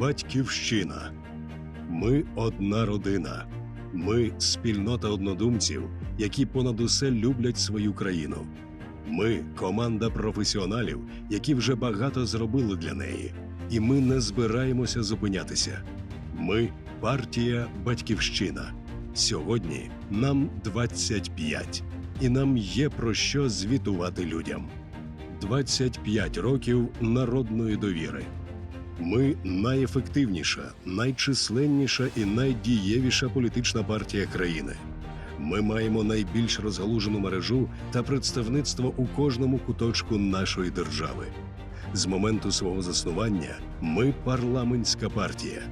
Батьківщина. Ми одна родина. Ми спільнота однодумців, які понад усе люблять свою країну. Ми команда професіоналів, які вже багато зробили для неї, і ми не збираємося зупинятися. Ми партія Батьківщина. Сьогодні нам 25, і нам є про що звітувати людям. 25 років народної довіри. Ми найефективніша, найчисленніша і найдієвіша політична партія країни. Ми маємо найбільш розгалужену мережу та представництво у кожному куточку нашої держави. З моменту свого заснування ми парламентська партія.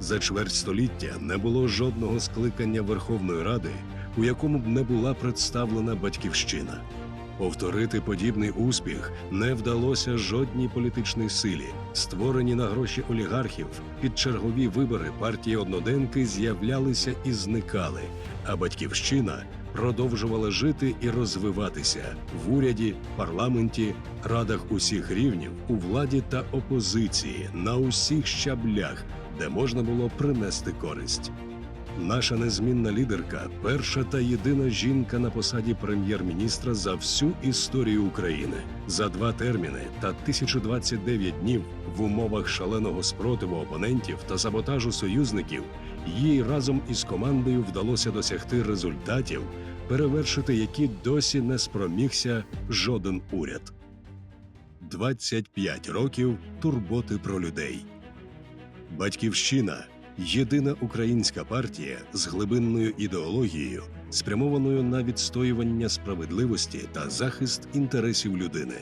За чверть століття не було жодного скликання Верховної Ради, у якому б не була представлена батьківщина. Повторити подібний успіх не вдалося жодній політичній силі. Створені на гроші олігархів під чергові вибори партії одноденки з'являлися і зникали, а батьківщина продовжувала жити і розвиватися в уряді, парламенті, радах усіх рівнів, у владі та опозиції на усіх щаблях, де можна було принести користь. Наша незмінна лідерка перша та єдина жінка на посаді прем'єр-міністра за всю історію України. За два терміни та 1029 днів в умовах шаленого спротиву опонентів та саботажу союзників їй разом із командою вдалося досягти результатів, перевершити які досі не спромігся жоден уряд. 25 років турботи про людей. Батьківщина єдина українська партія з глибинною ідеологією, спрямованою на відстоювання справедливості та захист інтересів людини.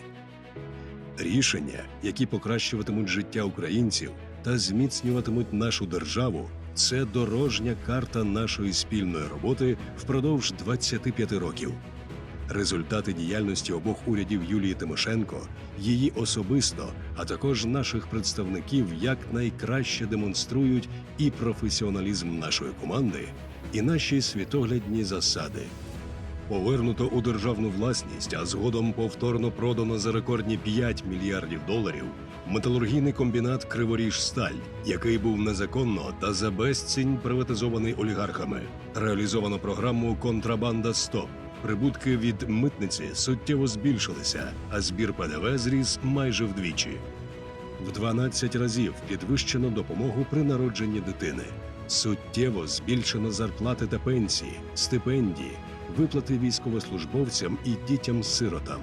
Рішення, які покращуватимуть життя українців та зміцнюватимуть нашу державу, це дорожня карта нашої спільної роботи впродовж 25 років. Результати діяльності обох урядів Юлії Тимошенко, її особисто, а також наших представників якнайкраще демонструють і професіоналізм нашої команди, і наші світоглядні засади. Повернуто у державну власність, а згодом повторно продано за рекордні 5 мільярдів доларів металургійний комбінат Криворіжсталь, який був незаконно та за безцінь приватизований олігархами. Реалізовано програму Контрабанда Стоп. Прибутки від митниці суттєво збільшилися, а збір ПДВ зріс майже вдвічі. В 12 разів підвищено допомогу при народженні дитини. Суттєво збільшено зарплати та пенсії, стипендії, виплати військовослужбовцям і дітям-сиротам.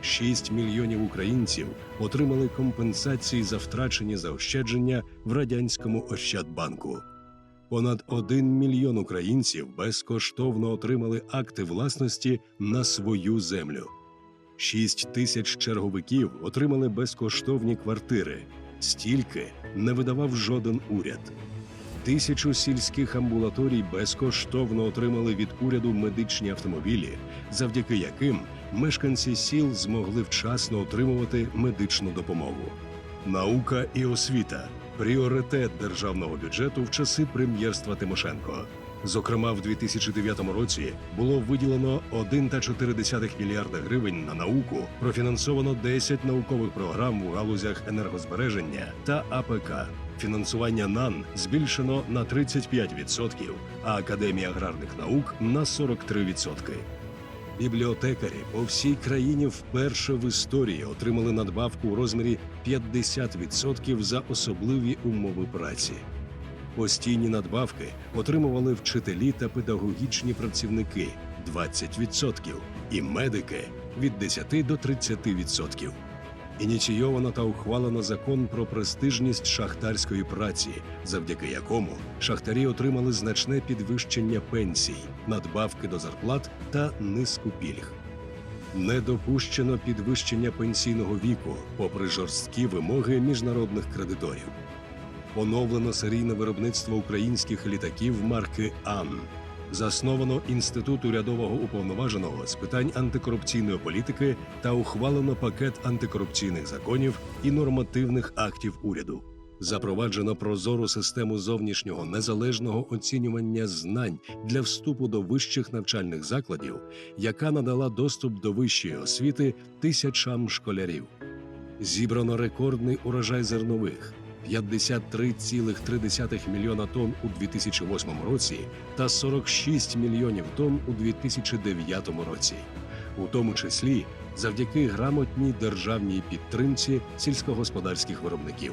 6 мільйонів українців отримали компенсації за втрачені заощадження в радянському Ощадбанку. Понад 1 мільйон українців безкоштовно отримали акти власності на свою землю. 6 тисяч черговиків отримали безкоштовні квартири. Стільки не видавав жоден уряд. Тисячу сільських амбулаторій безкоштовно отримали від уряду медичні автомобілі, завдяки яким мешканці сіл змогли вчасно отримувати медичну допомогу. Наука і освіта пріоритет державного бюджету в часи прем'єрства Тимошенко. Зокрема, в 2009 році було виділено 1,4 мільярда гривень на науку, профінансовано 10 наукових програм у галузях енергозбереження та АПК. Фінансування НАН збільшено на 35%, а Академія аграрних наук на 43%. Бібліотекарі по всій країні вперше в історії отримали надбавку у розмірі 50% за особливі умови праці. Постійні надбавки отримували вчителі та педагогічні працівники 20% і медики від 10 до 30%. Ініційовано та ухвалено закон про престижність шахтарської праці, завдяки якому шахтарі отримали значне підвищення пенсій, надбавки до зарплат та низку пільг. Не допущено підвищення пенсійного віку, попри жорсткі вимоги міжнародних кредиторів. Поновлено серійне виробництво українських літаків марки Ан. Засновано інститут урядового уповноваженого з питань антикорупційної політики та ухвалено пакет антикорупційних законів і нормативних актів уряду. Запроваджено прозору систему зовнішнього незалежного оцінювання знань для вступу до вищих навчальних закладів, яка надала доступ до вищої освіти тисячам школярів. Зібрано рекордний урожай зернових. 53,3 мільйона тонн у 2008 році та 46 мільйонів тонн у 2009 році, у тому числі завдяки грамотній державній підтримці сільськогосподарських виробників.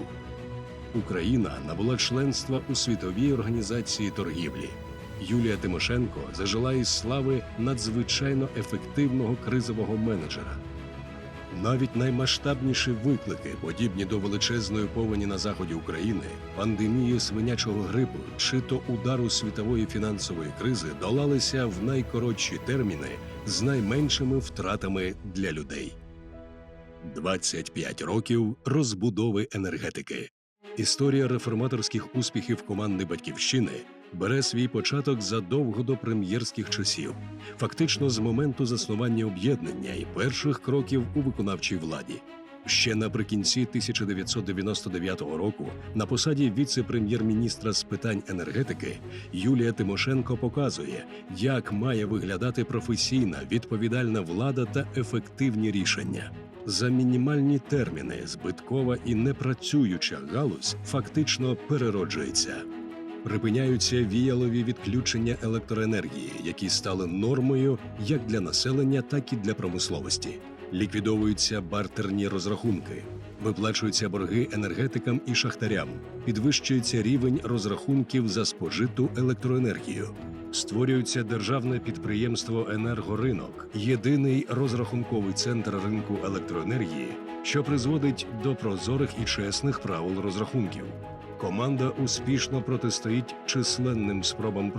Україна набула членства у світовій організації торгівлі. Юлія Тимошенко зажила із слави надзвичайно ефективного кризового менеджера. Навіть наймасштабніші виклики, подібні до величезної повені на заході України, пандемії свинячого грипу чи то удару світової фінансової кризи, долалися в найкоротші терміни з найменшими втратами для людей. 25 років розбудови енергетики. Історія реформаторських успіхів команди Батьківщини бере свій початок задовго до прем'єрських часів, фактично з моменту заснування об'єднання і перших кроків у виконавчій владі. Ще наприкінці 1999 року на посаді віце-прем'єр-міністра з питань енергетики Юлія Тимошенко показує, як має виглядати професійна відповідальна влада та ефективні рішення. За мінімальні терміни збиткова і непрацююча галузь фактично перероджується. Припиняються віялові відключення електроенергії, які стали нормою як для населення, так і для промисловості. Ліквідовуються бартерні розрахунки, виплачуються борги енергетикам і шахтарям, підвищується рівень розрахунків за спожиту електроенергію. Створюється державне підприємство Енергоринок, єдиний розрахунковий центр ринку електроенергії, що призводить до прозорих і чесних правил розрахунків. Команда успішно протистоїть численним спробам